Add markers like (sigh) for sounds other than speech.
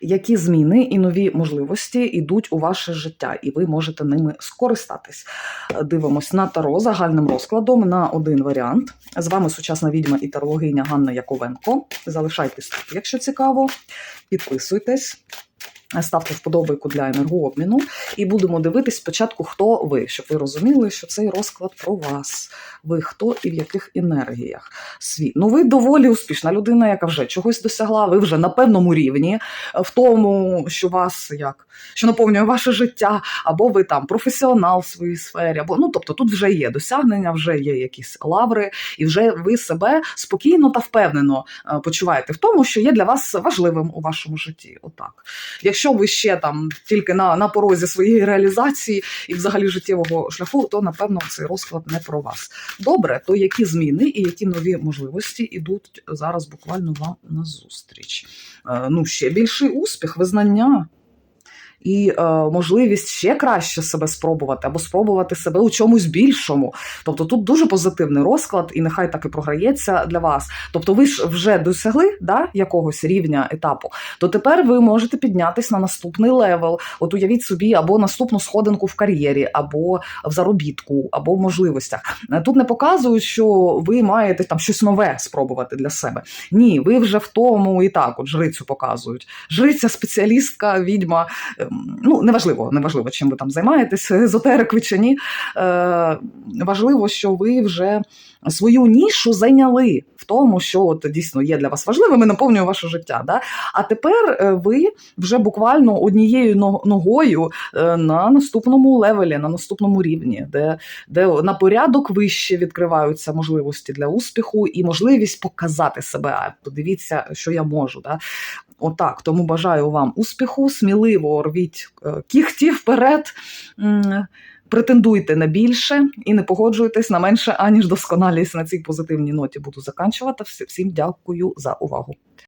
які зміни і нові можливості йдуть у ваше життя, і ви можете ними скористатись. Дивимось на таро загальним розкладом на один варіант. З вами сучасна відьма і тарологиня Ганна Яковенко. Залишайтесь тут, якщо цікаво. Підписуйтесь. Ставте вподобайку для енергообміну, і будемо дивитись спочатку, хто ви, щоб ви розуміли, що цей розклад про вас. Ви хто і в яких енергіях світ. Ну, ви доволі успішна людина, яка вже чогось досягла. Ви вже на певному рівні е, в тому, що вас як що наповнює ваше життя, або ви там професіонал в своїй сфері, або ну тобто тут вже є досягнення, вже є якісь лаври, і вже ви себе спокійно та впевнено е, почуваєте в тому, що є для вас важливим у вашому житті. Отак. Якщо ви ще там тільки на, на порозі своєї реалізації і взагалі життєвого шляху, то напевно цей розклад не про вас. Добре, то які зміни і які нові можливості ідуть зараз буквально вам назустріч? Е, ну, ще більший успіх, визнання. І е, можливість ще краще себе спробувати або спробувати себе у чомусь більшому. Тобто тут дуже позитивний розклад, і нехай так і програється для вас. Тобто, ви ж вже досягли да, якогось рівня етапу, то тепер ви можете піднятися на наступний левел. От уявіть собі, або наступну сходинку в кар'єрі, або в заробітку, або в можливостях. Е, Тут не показують, що ви маєте там щось нове спробувати для себе. Ні, ви вже в тому і так, от жрицю показують. Жриця, спеціалістка, відьма. Ну, неважливо, неважливо, чим ви там займаєтесь, (laughs) езотерик ви чи ні. Е, важливо, що ви вже свою нішу зайняли в тому, що от дійсно є для вас важливим і наповнює ваше життя. Да? А тепер е, ви вже буквально однією ногою е, на наступному левелі, на наступному рівні, де, де на порядок вище відкриваються можливості для успіху і можливість показати себе. Подивіться, що я можу. Да? Отак, тому бажаю вам успіху, сміливо рвіть е, кіхті вперед. Претендуйте на більше і не погоджуйтесь на менше, аніж досконалість на цій позитивній ноті буду заканчувати. Всі- Всім дякую за увагу.